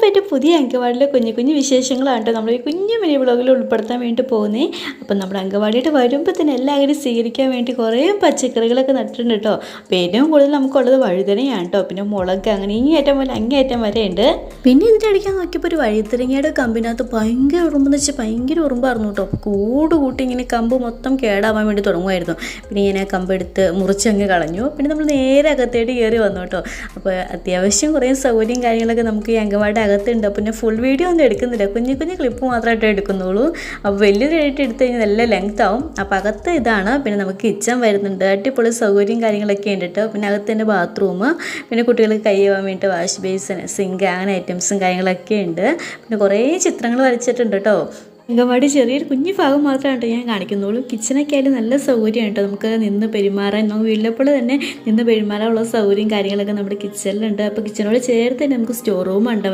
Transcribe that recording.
അപ്പോൾ പുതിയ അങ്കവാടിയിലെ കുഞ്ഞു കുഞ്ഞു വിശേഷങ്ങളാണ് നമ്മൾ ഈ കുഞ്ഞു മിനി വ്ളോഗിൽ ഉൾപ്പെടുത്താൻ വേണ്ടി പോകുന്നേ. അപ്പം നമ്മൾ അങ്കവാടിയിട്ട് വരുമ്പോൾ തന്നെ എല്ലാവരും സ്വീകരിക്കാൻ വേണ്ടി കുറേ പച്ചക്കറികളൊക്കെ നട്ടിട്ടുണ്ട് കേട്ടോ. അപ്പോൾ ഏറ്റവും കൂടുതൽ നമുക്കുള്ളത് വഴുതനയാണ് കേട്ടോ. പിന്നെ മുളക് അങ്ങനെ ഈ ഏറ്റവും പോലെ അങ്ങേയറ്റം വരെ ഉണ്ട്. പിന്നെ ഇതിന്റെ അടിക്കാൻ നോക്കിയപ്പോൾ ഒരു വഴുതനങ്ങയുടെ കമ്പിനകത്ത് ഭയങ്കര ഉറുമ്പെന്ന് വെച്ചാൽ ഭയങ്കര ഉറുമ്പായിരുന്നു കേട്ടോ. അപ്പോൾ കൂട് കൂട്ടി ഇങ്ങനെ കമ്പ് മൊത്തം കേടാവാൻ വേണ്ടി തുടങ്ങുമായിരുന്നു. പിന്നെ ഇങ്ങനെ കമ്പെടുത്ത് മുറിച്ചങ്ങ് കളഞ്ഞു. പിന്നെ നമ്മൾ നേരെ അകത്തേട്ട് കയറി വന്നു കേട്ടോ. അപ്പോൾ അത്യാവശ്യം കുറേ സൗകര്യം കാര്യങ്ങളൊക്കെ നമുക്ക് ഈ അങ്കവാടി അകത്തുണ്ട്. അപ്പോൾ ഞാൻ ഫുൾ വീഡിയോ ഒന്നും എടുക്കുന്നില്ല. കുഞ്ഞു കുഞ്ഞു ക്ലിപ്പ് മാത്രമായിട്ട് എടുക്കുന്നുള്ളൂ. അപ്പോൾ വലിയൊരായിട്ട് എടുത്തു കഴിഞ്ഞാൽ നല്ല ലെങ്ത് ആവും. അപ്പോൾ അകത്ത് ഇതാണ്. പിന്നെ നമുക്ക് കിച്ചൺ വരുന്നുണ്ട്. അടിപൊളി സൗകര്യം കാര്യങ്ങളൊക്കെ ഉണ്ട് പിന്നെ അകത്ത് തന്നെ ബാത്റൂം പിന്നെ കുട്ടികൾക്ക് കൈ ചെയ്യാൻ വേണ്ടി വാഷ് ബേസൺ സിങ്ക് അങ്ങനെ ഐറ്റംസും കാര്യങ്ങളൊക്കെ ഉണ്ട്. പിന്നെ കുറേ ചിത്രങ്ങൾ വരച്ചിട്ടുണ്ട് കേട്ടോ അംഗൻവാടി ചെറിയൊരു കുഞ്ഞു ഭാഗം മാത്രമാണ് കേട്ടോ ഞാൻ കാണിക്കുന്നുള്ളൂ. കിച്ചണൊക്കെ ആയാലും നല്ല സൗകര്യമാണ് കേട്ടോ നമുക്ക് നിന്ന് പെരുമാറാൻ നമുക്ക് വീട്ടിലെപ്പോലെ തന്നെ നിന്ന് പെരുമാറാനുള്ള സൗകര്യം കാര്യങ്ങളൊക്കെ നമ്മുടെ കിച്ചണിലുണ്ട് അപ്പോൾ കിച്ചണോട് ചേർത്ത് തന്നെ നമുക്ക് സ്റ്റോർ റൂം ഉണ്ട്